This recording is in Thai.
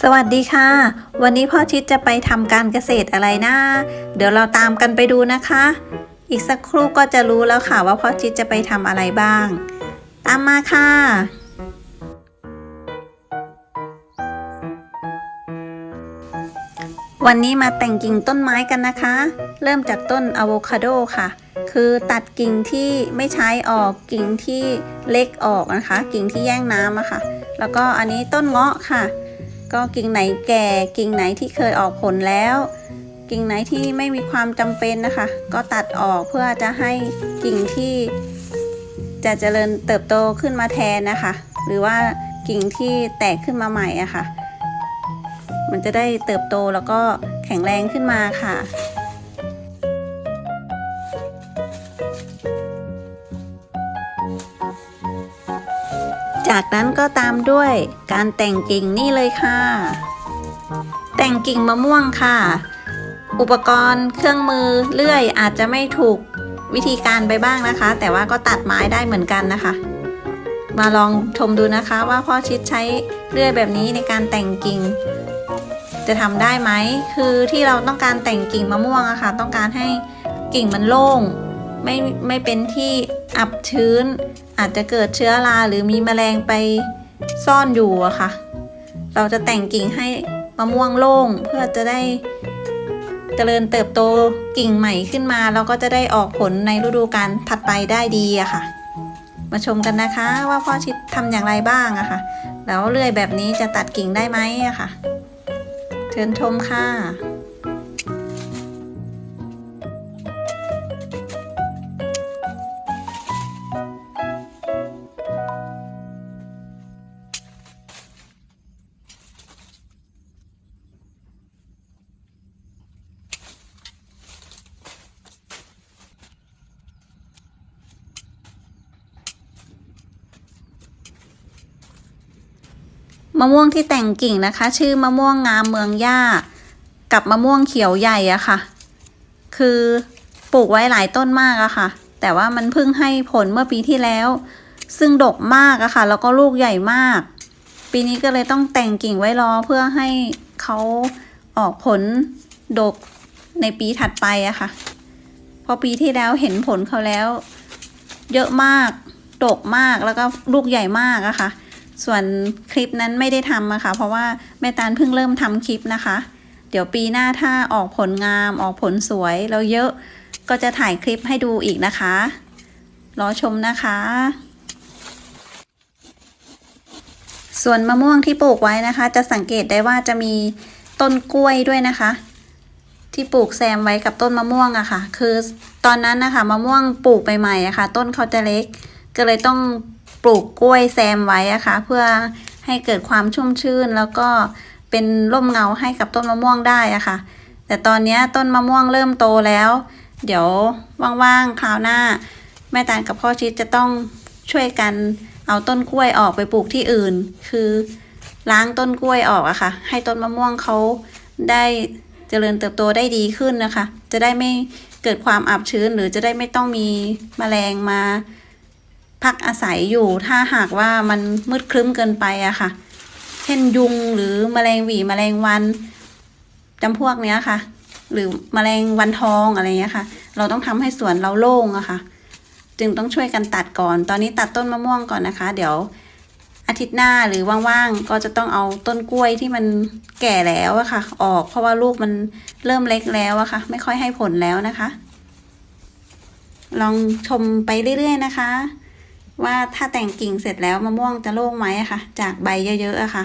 สวัสดีค่ะ วันนี้พ่อชิดจะไปทำการเกษตรอะไรนะ เดี๋ยวเราตามกันไปดูนะคะ อีกสักครู่ก็จะรู้แล้วค่ะว่าพ่อชิดจะไปทำอะไรบ้าง ตามมาค่ะวันนี้มาแต่งกิ่งต้นไม้กันนะคะ เริ่มจากต้นอะโวคาโดค่ะ คือตัดกิ่งที่ไม่ใช้ออกกิ่งที่เล็กออกนะคะ กิ่งที่แย่งน้ำอะค่ะ แล้วก็อันนี้ต้นเงาะค่ะ ก็กิ่งไหนแก่กิ่งไหนที่เคยออกผลแล้ว กิ่งไหนที่ไม่มีความจำเป็นนะคะ ก็ตัดออกเพื่อจะให้กิ่งที่ จะเจริญเติบโตขึ้นมาแทนนะคะ หรือว่ากิ่งที่แตกขึ้นมาใหม่อะค่ะ มันจะได้เติบโตแล้วก็แข็งแรงขึ้นมาค่ะ จากนั้นก็ตามด้วยการแต่งกิ่งนี่เลยค่ะ แต่งกิ่งมะม่วงค่ะ อุปกรณ์เครื่องมือเลื่อยอาจจะไม่ถูกวิธีการไปบ้างนะคะ แต่ว่าก็ตัดไม้ได้เหมือนกันนะคะ มาลองชมดูนะคะว่าพ่อชิดใช้เลื่อยแบบนี้ในการแต่งกิ่ง จะทำได้ไหมคือที่เราต้องการแต่งกิ่งมะม่วงอะค่ะ ต้องการให้กิ่งมันโล่ง ไม่ไม่เป็นที่อับชื้น อาจจะเกิดเชื้อราหรือมีแมลงไปซ่อนอยู่อะค่ะ เราจะแต่งกิ่งให้มะม่วงโล่งเพื่อจะได้เจริญเติบโตกิ่งใหม่ขึ้นมาแล้วก็จะได้ออกผลในฤดูกาลถัดไปได้ดีอะค่ะ มาชมกันนะคะว่าพ่อชิดทำอย่างไรบ้างอะค่ะ แล้วเลื่อยแบบนี้จะตัดกิ่งได้ไหมอะค่ะ เชิญชมค่ะ มะม่วงที่แต่งกิ่งนะคะ ชื่อมะม่วงงามเมืองย่า กับมะม่วงเขียวใหญ่อะค่ะ คือปลูกไว้หลายต้นมากอะค่ะ แต่ว่ามันเพิ่งให้ผลเมื่อปีที่แล้ว ซึ่งดกมากอะค่ะ แล้วก็ลูกใหญ่มาก ปีนี้ก็เลยต้องแต่งกิ่งไว้รอเพื่อให้เขาออกผลดกในปีถัดไปอะค่ะ พอปีที่แล้วเห็นผลเขาแล้ว เยอะมาก ดกมากแล้วก็ลูกใหญ่มากอะค่ะ ส่วนคลิปนั้นไม่ได้ทำอะค่ะเพราะว่าแม่ตาลเพิ่งเริ่มทำคลิปนะคะ เดี๋ยวปีหน้าถ้าออกผลงามออกผลสวยแล้วเยอะก็จะถ่ายคลิปให้ดูอีกนะคะ รอชมนะคะ ส่วนมะม่วงที่ปลูกไว้นะคะ จะสังเกตได้ว่าจะมีต้นกล้วยด้วยนะคะ ที่ปลูกแซมไว้กับต้นมะม่วงอะค่ะ คือตอนนั้นนะคะมะม่วงปลูกใหม่ๆอะค่ะ ต้นเขาจะเล็ก ก็เลยต้อง ปลูกกล้วยแซมไว้อะค่ะเพื่อให้เกิดความชุ่มชื่น แล้วก็เป็นร่มเงาให้กับต้นมะม่วงได้อะค่ะ แต่ตอนนี้ต้นมะม่วงเริ่มโตแล้ว เดี๋ยวว่างๆคราวหน้า แม่ตาลกับพ่อชิดจะต้องช่วยกันเอาต้นกล้วยออกไปปลูกที่อื่น คือล้างต้นกล้วยออกอะค่ะ ให้ต้นมะม่วงเขาได้เจริญเติบโตได้ดีขึ้นนะคะ จะได้ไม่เกิดความอับชื้นหรือจะได้ไม่ต้องมีแมลงมา พักอาศัยอยู่ถ้าหากว่ามันมืดครึ้มเกินไปอะค่ะ เช่นยุงหรือแมลงหวีแมลงวันจำพวกเนี้ยค่ะ หรือแมลงวันทองอะไรเงี้ยค่ะ เราต้องทำให้สวนเราโล่งอะค่ะ จึงต้องช่วยกันตัดก่อน ตอนนี้ตัดต้นมะม่วงก่อนนะคะ เดี๋ยวอาทิตย์หน้าหรือว่างๆ ก็จะต้องเอาต้นกล้วยที่มันแก่แล้วอะค่ะ ออกเพราะว่าลูกมันเริ่มเล็กแล้วอะค่ะ ไม่ค่อยให้ผลแล้วนะคะ ลองชมไปเรื่อยๆนะคะ ว่าถ้าแต่งกิ่งเสร็จแล้วมะม่วงจะโล่งไหมอะค่ะ จากใบเยอะๆอะค่ะ